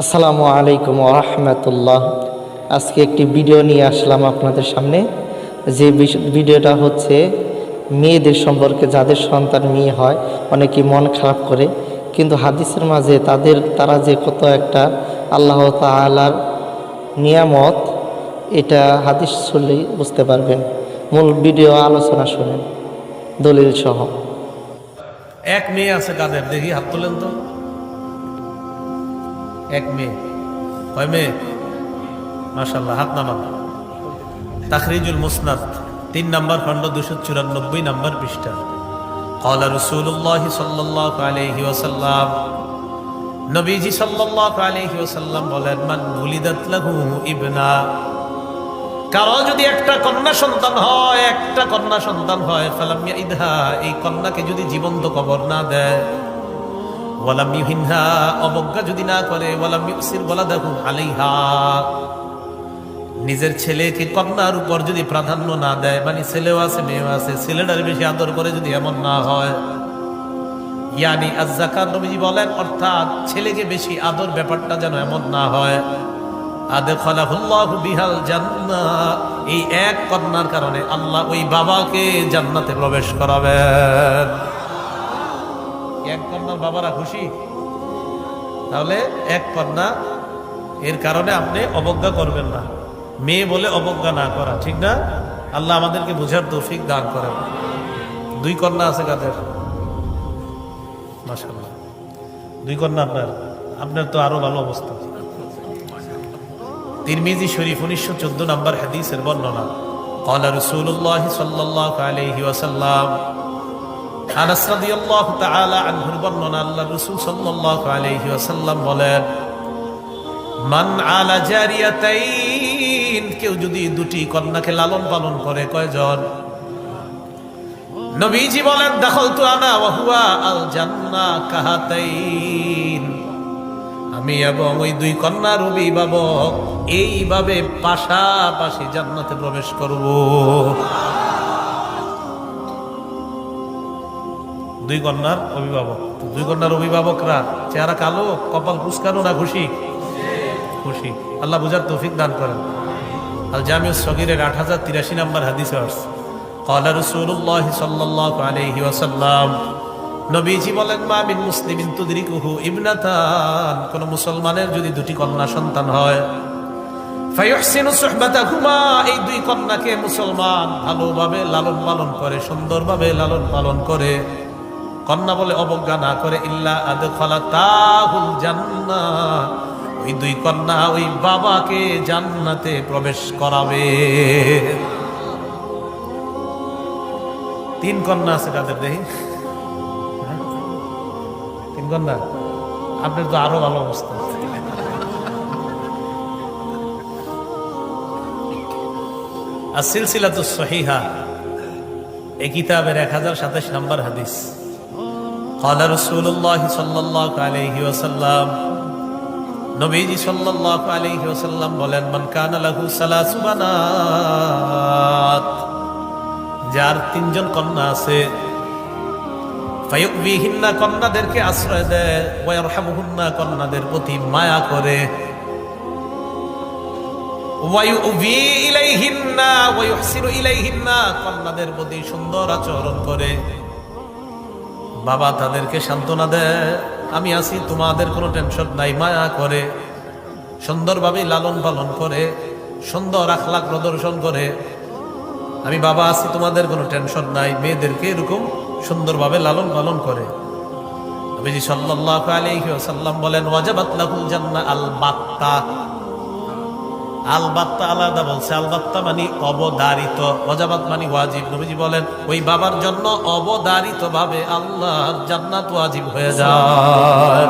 আসসালামু আলাইকুম রহমতুল্লাহ। আজকে একটি ভিডিও নিয়ে আসলাম আপনাদের সামনে। যে ভিডিওটা হচ্ছে মেয়েদের সম্পর্কে, যাদের সন্তান মেয়ে হয় অনেকে মন খারাপ করে। কিন্তু হাদিসের মাঝে তাদের, তারা যে কত একটা আল্লাহ তালার নিয়ামত, এটা হাদিস শুনলেই বুঝতে পারবেন। মূল ভিডিও আলোচনা শুনেন। দলিল সহ। এক মেয়ে আছে কাদের? দেখি হাত তোলেন তো। এক মেয়ে। কয় মেয়ে? মাসাল্লাহ হাত নামান। তাখরিজুল মুসনাদ, তিন নম্বর খণ্ড দুশো চুরানব্বই নম্বর পৃষ্ঠা। কলা রসুল্লাহ সাল্লাহ আলহি ওসাল্লাম নবীজি সাল্লাহ আলহি ওসাল্লাম বলেন, মান ভুলিদাত ইবনা। কারও যদি একটা কন্যা সন্তান হয়, একটা কন্যা সন্তান হয় ফালামিয়া ইদহা এই কন্যাকে যদি জীবন্ত কবর না দেয় অবজ্ঞা যদি না করে আলাইহা। নিজের ছেলেকে কন্যার উপর যদি প্রাধান্য না দেয় মানে ছেলেও আছে, মেয়েও আছে, ছেলেটার বেশি আদর করে যদি এমন না হয়, ইয়ানি বলেন, অর্থাৎ ছেলেকে বেশি আদর ব্যাপারটা যেন এমন না হয়। বিহাল জান্নাহ এই এক কন্যার কারণে আল্লাহ ওই বাবাকে জান্নাতে প্রবেশ করাবেন। এক কন্যার বাবারা খুশি তাহলে এক কন্যা এর কারণে আপনি অবজ্ঞা করবেন না মেয়ে বলে অবজ্ঞা না করা ঠিক না আল্লাহ আমাদেরকে বুঝার তৌফিক দান করেন দুই কন্যা আছে কাদের মাশাল্লাহ দুই কন্যা আপনার আপনার তো আরো ভালো অবস্থা তিরমিজি শরীফ উনিশশো চোদ্দ নম্বর হাদিসের বর্ণনা قال رسول الله صلى الله عليه وسلم আনাস রাদিয়াল্লাহু তাআলা আনহুর বর্ণনা আল্লাহ রাসূল সাল্লাল্লাহু আলাইহি ওয়াসাল্লাম বলেন, মান আলা জারিয়াতাইন কেউ যদি দুটি কন্যাকে লালন পালন করে কয়জন? নবীজি বলেন, দাখালতু আনা ওয়া হুয়া আল জান্নাহ কাহাতাইন আমি এবং ওই দুই কন্যা কন্যার অভিভাবক এইভাবে পাশাপাশি জান্নাতে প্রবেশ করব। দুই কন্যার অভিভাবক তো দুই কন্যার অভিভাবকরা চেহারা কালো কপাল পুস্কানো না খুশি খুশি আল্লাহ বুঝার তৌফিক দান করেন আল জামিউ সগিরের আট হাজার তিরাশি নম্বর হাদিস قال رسول الله صلى الله عليه وسلم নবীজি বলেন মা মিন মুসলিমিন তুদরিকুহু ইবনাতান কোন মুসলমানের যদি দুটি কন্যা সন্তান হয় ফায়ুহসিনু সুহবাতাহুমা এই দুই কন্যাকে মুসলমান ভালোভাবে লালন পালন করে সুন্দরভাবে লালন পালন করে কন্যা বলে অবজ্ঞা না করে, ইল্লা জান্নাহ। ওই দুই কন্যা ওই বাবাকে জান্নাতে প্রবেশ করাবে। তিন কন্যা আছে কাদের দেখি। তিন কন্যা? আপনার তো আরও ভালো অবস্থা। আর সিলসিলা তো সহিহা, এই কিতাবের এক হাজার সাতাশ নম্বর হাদিস। قال رسول الله صلى الله عليه وسلم নবীজি সাল্লাল্লাহু আলাইহি ওয়াসাল্লাম বলেন মান কানা লাহু সালাসু বানাত যার তিনজন কন্যা আছে ফায়ুবিহিন্না কন্যাদেরকে আশ্রয় দেয় ওয়ারহামুহুন্না কন্যাদের প্রতি মায়া করে ওয়ায়ুবি ইলাইহিন্না ওয়ায়ুহসিনু ইলাইহিন্না কন্যাদের প্রতি সুন্দর আচরণ করে বাবা তাদেরকে সান্ত্বনা দেয় আমি আছি, তোমাদের কোনো টেনশন নাই, মায়া করে। সুন্দরভাবে লালন পালন করে, সুন্দর আখলাক প্রদর্শন করে। আমি বাবা আছি, তোমাদের কোনো টেনশন নাই, মেয়েদেরকে এরকম সুন্দরভাবে লালন পালন করে। নবীজি সাল্লাল্লাহু আলাইহি ওয়াসাল্লাম বলেন, ওয়াজাবাত আল বাত্তা আল বাত্তা আলাদা বলছে। আলবাত্তা মানে অবদারিত অজাবাত মানে ওয়াজিব। নবীজি বলেন, ওই বাবার জন্য অবদারিত ভাবে আল্লাহ জান্নাত ওয়াজিব হয়ে যায়।